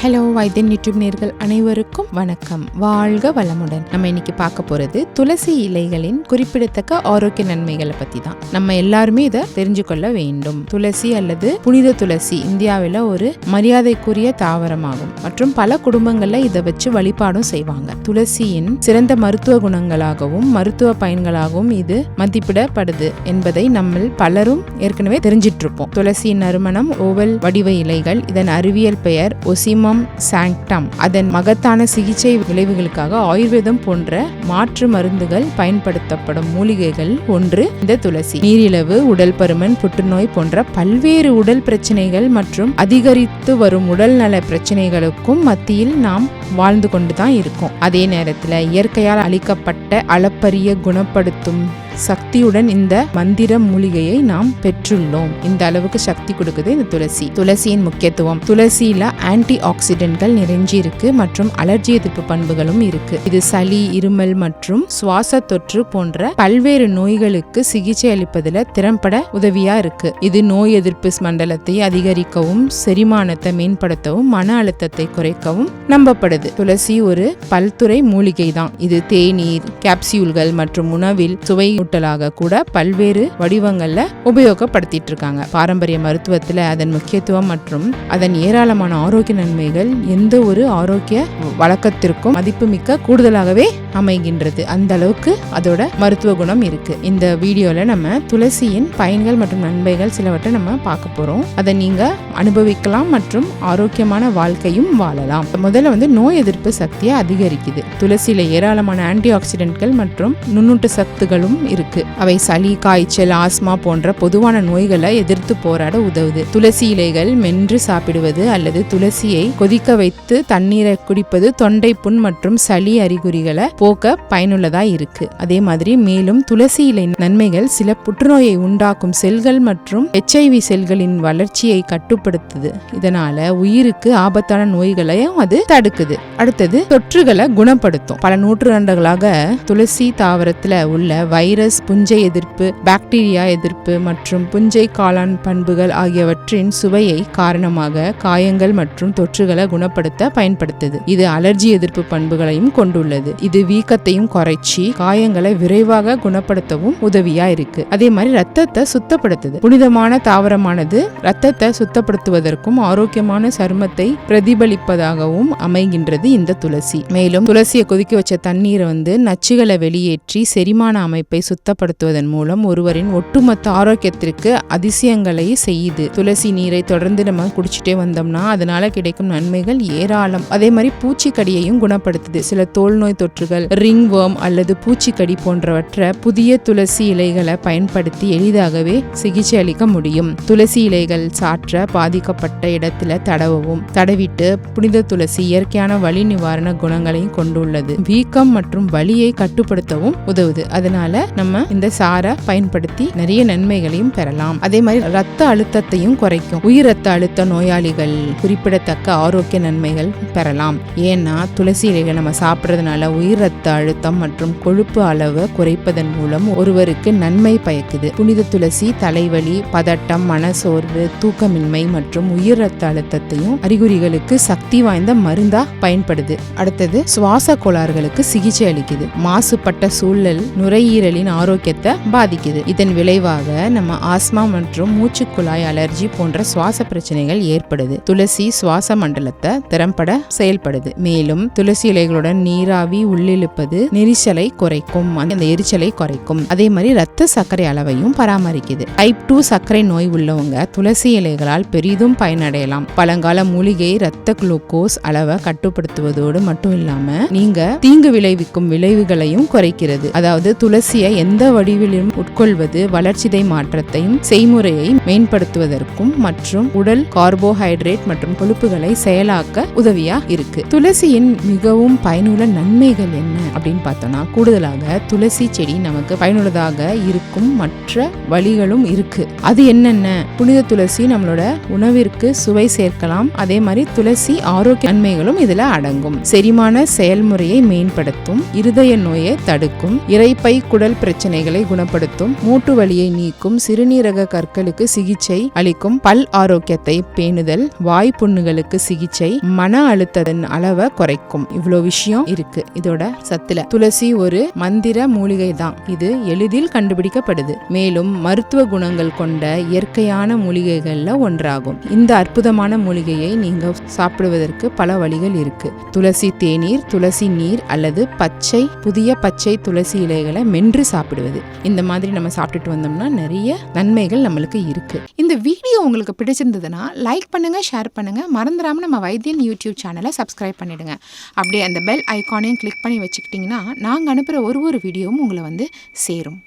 Hello வைத்தியன் YouTube நேர்கள் அனைவருக்கும் வணக்கம். வாழ்க வளமுடன். நம்ம இன்னைக்கு பார்க்க போறது துளசி இலைகளின் குறிப்பிடத்தக்க ஆரோக்கிய நன்மைகளை பத்தி தான் நம்ம எல்லாருமே இதை தெரிஞ்சு கொள்ள வேண்டும். துளசி அல்லது புனித துளசி இந்தியாவில் ஒரு மரியாதைக்குரிய தாவரமாகும். மற்றும் பல குடும்பங்கள்ல இதை வச்சு வழிபாடும் செய்வாங்க. துளசியின் சிறந்த மருத்துவ குணங்களாகவும் மருத்துவ பயன்களாகவும் இது மதிப்பிடப்படுது என்பதை நம்ம பலரும் ஏற்கனவே தெரிஞ்சிட்டு இருப்போம் துளசியின் நறுமணம் ஓவல் வடிவ இலைகள் இதன் அறிவியல் பெயர் ஒசிமம் சாங்டம் அதன் மகத்தான சிகிச்சை விளைவுகளுக்காக ஆயுர்வேதம் போன்ற மாற்று மருந்துகள் பயன்படுத்தப்படும் மூலிகைகள் ஒன்று. இந்த துளசி நீரிழிவு உடல் பருமன் புற்றுநோய் போன்ற பல்வேறு உடல் பிரச்சனைகள் மற்றும் அதிகரித்து வரும் உடல்நல பிரச்சனைகளுக்கும் மத்தியில் நாம் வாழ்ந்து கொண்டு தான் இருக்கோம். அதே நேரத்தில் இயற்கையால் அளிக்கப்பட்ட அளப்பரிய குணப்படுத்தும் சக்தியுடன் இந்த மந்திர மூலிகையை நாம் பெற்றுள்ளோம். இந்த அளவுக்கு சக்தி கொடுக்குது இந்த துளசி. துளசியின் முக்கியத்துவம் துளசியில ஆன்டி ஆக்சிடென்ட்கள் நிறைஞ்சி இருக்கு மற்றும் அலர்ஜி எதிர்ப்பு பண்புகளும் இருக்கு. இது சளி இருமல் மற்றும் சுவாச தொற்று போன்ற பல்வேறு நோய்களுக்கு சிகிச்சை அளிப்பதில் திறம்பட உதவியா இருக்கு. இது நோய் எதிர்ப்பு மண்டலத்தை அதிகரிக்கவும் செரிமானத்தை மேம்படுத்தவும் மன அழுத்தத்தை குறைக்கவும் நம்பப்படுது. துளசி ஒரு பல்துறை மூலிகை தான் இது தேநீர் கேப்சியூல்கள் மற்றும் உணவில் சுவை ஊட்டலாக கூட பல்வேறு வடிவங்களில் உபயோகப்படுத்திட்டு இருக்காங்க பாரம்பரிய மருத்துவத்தில் அதன் முக்கியத்துவம் மற்றும் அதன் ஏராளமான ஆரோக்கிய நன்மைகள் எந்த ஒரு ஆரோக்கிய வழக்கத்திற்கும் மதிப்புமிக்க கூடுதலாகவே அமைகின்றது. அந்த அளவுக்கு அதோட மருத்துவ குணம் இருக்கு. இந்த வீடியோல நம்ம துளசியின் பயன்கள் மற்றும் நன்மைகள் சிலவற்றை நம்ம பார்க்க போறோம். அதை நீங்க அனுபவிக்கலாம் மற்றும் ஆரோக்கியமான வாழ்க்கையும் வாழலாம். முதல்ல வந்து நோய் எதிர்ப்பு சக்தியை அதிகரிக்குது. துளசியில ஏராளமான ஆன்டி ஆக்சிடென்ட்கள் மற்றும் நுண்ணூட்ட சத்துகளும் இருக்கு. அவை சளி காய்ச்சல் ஆஸ்மா போன்ற பொதுவான நோய்களை எதிர்த்து போராட உதவுது. துளசி இலைகள் மென்று சாப்பிடுவது அல்லது துளசியை கொதிக்க வைத்து தண்ணீரை குடிப்பது தொண்டை புண் மற்றும் சளி அறிகுறிகளை போக்க பயனுள்ளதா இருக்கு. அதே மாதிரி மேலும் துளசி இலை நன்மைகள் சில புற்றுநோயை உண்டாக்கும் செல்கள் மற்றும் எச்ஐவி செல்களின் வளர்ச்சியை கட்டுப்படுத்துது. இதனால உயிருக்கு ஆபத்தான நோய்களையும் அது தடுக்குது. அடுத்தது தொற்றுகளை குணப்படுத்தும். பல நூற்றாண்டுகளாக துளசி தாவரத்துல உள்ள வைரஸ் புஞ்சை எதிர்ப்பு பாக்டீரியா எதிர்ப்பு மற்றும் புஞ்சை காளான் பண்புகள் ஆகியவற்றின் சுவையை காரணமாக காயங்கள் மற்றும் தொற்றுகளை குணப்படுத்த பயன்படுத்தது. இது அலர்ஜி எதிர்ப்பு பண்புகளையும் கொண்டுள்ளது. இது வீக்கத்தையும் குறைச்சி காயங்களை விரைவாக குணப்படுத்தவும் உதவியா இருக்கு. அதே மாதிரி ரத்தத்தை சுத்தப்படுத்துது. புனிதமான தாவரமானது ரத்தத்தை சுத்தப்படுத்துவதற்கும் ஆரோக்கியமான சருமத்தை பிரதிபலிப்பதாகவும் அமைகின்றது இந்த துளசி. மேலும் துளசியை கொதிக்க வச்ச தண்ணீரை வந்து நச்சுகளை வெளியேற்றி செரிமான அமைப்பை சுத்தப்படுத்துவதன் மூலம் ஒருவரின் ஒட்டுமொத்த ஆரோக்கியத்திற்கு அதிசயங்களை செய்யுது. துளசி நீரை தொடர்ந்து நம்ம குடிச்சிட்டே வந்தோம்னா அதனால கிடைக்கும் நன்மைகள் ஏராளம். அதே மாதிரி பூச்சிக்கடியையும் குணப்படுத்துது. சில தோல் நோய் தொற்றுகள் ரிங் வேர்ம் அல்லது பூச்சிக்கடி போன்றவற்றை புதிய துளசி இலைகளை பயன்படுத்தி எளிதாகவே சிகிச்சை அளிக்க முடியும். துளசி இலைகள் சாற்ற பாதிக்கப்பட்ட இடத்துல தடவவும். தடவிட்டு புனித துளசி இயற்கையான வலி நிவாரண குணங்களையும் கொண்டுள்ளது. வீக்கம் மற்றும் வலியை கட்டுப்படுத்தவும் உதவுது. அதனால நம்ம இந்த சாரை பயன்படுத்தி நிறைய நன்மைகளையும் பெறலாம். அதே மாதிரி ரத்த அழுத்தத்தையும் குறைக்கும். உயிர் ரத்த அழுத்த நோயாளிகள் குறிப்பிடத்தக்க ஆரோக்கிய நன்மைகள் பெறலாம். ஏன்னா துளசி இலைகள் நம்ம சாப்பிட்றதுனால உயிர் ரத்த அழுத்தம் மற்றும் கொழுப்பு அளவை குறைப்பதன் மூலம் ஒருவருக்கு நன்மை பயக்குது. புனித துளசி தலைவலி பதட்டம் மனசோர்வு தூக்கமின்மை மற்றும் உயிர் ரத்த அழுத்தத்தையும் அறிகுறிகளுக்கு சக்தி வாய்ந்த மருந்தா பயன்படுது. அடுத்தது சுவாச கோளாறுகளுக்கு சிகிச்சை அளிக்குது. மாசுபட்ட சூழல் நுரையீரலின் ஆரோக்கியத்தை பாதிக்குது. இதன் விளைவாக நம்ம ஆஸ்மா மற்றும் மூச்சுக்குழாய் அலர்ஜி போன்ற சுவாச பிரச்சனைகள் ஏற்படுது. துளசி சுவாச மண்டலத்தை திறம்பட செயல்படுது. மேலும் துளசி இலைகளுடன் நீராவி உள்ளிழுப்பது நெரிசலை குறைக்கும். அந்த எரிச்சலை குறைக்கும். அதே மாதிரி ரத்த சர்க்கரை அளவையும் பராமரிக்குது. டைப் டூ சர்க்கரை நோய் உள்ளவங்க துளசி இலைகளால் பெரிதும் பயனடையலாம். பழங்கால மூலிகை ரத்த குளுக்கோஸ் அளவை கட்டுப்படுத்துவதோடு மட்டும் இல்லாம நீங்க தீங்கு விளைவிக்கும் விளைவுகளையும் குறைக்கிறது. அதாவது துளசியை எந்த வடிவிலும் உட்கொள்வது வளர்ச்சிதை மாற்றத்தையும் செய்முறையை மேம்படுத்துவதற்கும் மற்றும் உடல் கார்போஹைட்ரேட் மற்றும் கொழுப்புகளை செயலாக்க உதவியா இருக்கு. துளசியின் மிகவும் பயனுள்ள நன்மைகள் என்ன அப்படின்னு பார்த்தோம்னா கூடுதலாக துளசி செடி நமக்கு பயனுள்ளதாக இருக்கும் மற்ற வழிகளும் இருக்கு. அது என்னென்ன? புனித துளசி நம்மளோட உணவிற்கு சுவை சேர்க்கலாம். அதே மாதிரி துளசி ஆரோக்கிய நன்மைகளும் இதுல அடங்கும். செரிமான செயல்முறையை மேம்படுத்தும் இருதய நோயை தடுக்கும் இறைப்பை குடல் பிரச்சனைகளை குணப்படுத்தும் மூட்டு வலியை நீக்கும் சிறுநீரக கற்களுக்கு சிகிச்சை அளிக்கும் பல் ஆரோக்கியத்தை பேணுதல் வாய் புண்ணுகளுக்கு சிகிச்சை மன அழுத்தத்தின் அளவை குறைக்கும். இவ்வளோ விஷயம் இருக்கு. இதோட சத்துல துளசி ஒரு மந்திர மூலிகை தான். இது எளிதில் கண்டுபிடிக்கப்படுது. மேலும் மருத்துவ குணங்கள் கொண்ட இயற்கையான மூலிகைகள்ல ஒன்றாகும். இந்த அற்புதமான மூலிகையை நீங்க சாப்பிடுவதற்கு பல வழிகள் இருக்கு. துளசி தேநீர் துளசி நீர் அல்லது பச்சை புதிய பச்சை துளசி இலைகளை மென்று சாப்பிடுவது. இந்த மாதிரி நம்ம சாப்பிட்டுட்டு வந்தோம்னா நிறைய நன்மைகள் நம்மளுக்கு இருக்கு. இந்த வீடியோ உங்களுக்கு பிடிச்சிருந்ததுன்னா லைக் பண்ணுங்க ஷேர் பண்ணுங்க. மறந்துடாம நம்ம வைத்தியன் யூடியூப் சேனலை சப்ஸ்கிரைப் பண்ணிடுங்க. அப்படியே அந்த பெல் ஐகானையும் கிளிக் பண்ணி வச்சுக்கிட்டிங்கன்னா நாங்கள் அனுப்புகிற ஒரு ஒரு வீடியோவும் உங்களை வந்து சேரும்.